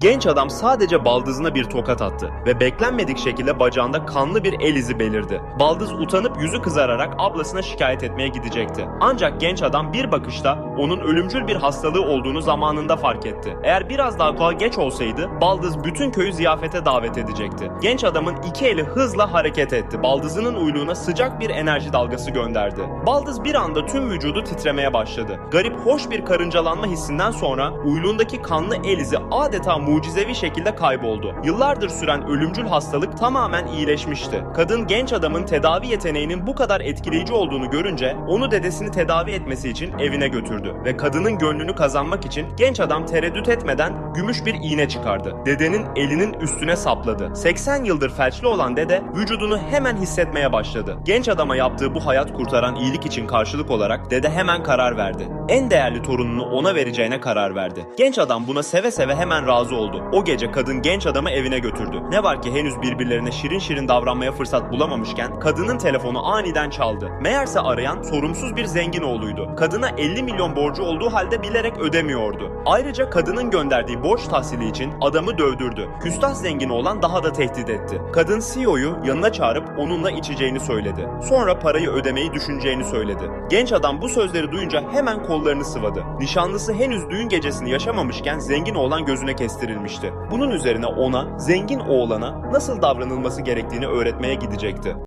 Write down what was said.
Genç adam sadece baldızına bir tokat attı ve beklenmedik şekilde bacağında kanlı bir el izi belirdi. Baldız utanıp yüzü kızararak ablasına şikayet etmeye gidecekti. Ancak genç adam bir bakışta onun ölümcül bir hastalığı olduğunu zamanında fark etti. Eğer biraz daha kal geç olsaydı Baldız bütün köyü ziyafete davet edecekti. Genç adamın iki eli hızla hareket etti. Baldızının uyluğuna sıcak bir enerji dalgası gönderdi. Baldız bir anda tüm vücudu titremeye başladı. Garip hoş bir karıncalanma hissinden sonra uyluğundaki kanlı el izi adeta mucizevi şekilde kayboldu. Yıllardır süren ölümcül hastalık tamamen iyileşmişti. Kadın genç adamın tedavi yeteneğinin bu kadar etkileyici olduğunu görünce onu dedesini tedavi etmesi için evine götürdü ve kadının gönlünü kazanmak için genç adam tereddüt etmeden gümüş bir iğne çıkardı. Dedenin elinin üstüne sapladı. 80 yıldır felçli olan dede vücudunu hemen hissetmeye başladı. Genç adama yaptığı bu hayat kurtaran iyilik için karşılık olarak dede hemen karar verdi. En değerli torununu ona vereceğine karar verdi. Genç adam buna seve seve hemen razı oldu. O gece kadın genç adamı evine götürdü. Ne var ki henüz birbirlerine şirin şirin davranmaya fırsat bulamamışken kadının telefonu aniden çaldı. Meğerse arayan sorumsuz bir zengin oğluydu. Kadına 50 milyon borcu olduğu halde bilerek ödemiyordu. Ayrıca kadının gönderdiği borç tahsili için adamı dövdürdü. Küstah zengin olan daha da tehdit etti. Kadın CEO'yu yanına çağırıp onunla içeceğini söyledi. Sonra parayı ödemeyi düşüneceğini söyledi. Genç adam bu sözleri duyunca hemen kollarını sıvadı. Nişanlısı henüz düğün gecesini yaşamamışken zengin oğlan gözüne kestirilmişti. Bunun üzerine ona, zengin oğlana nasıl davranılması gerektiğini öğretmeye gidecekti.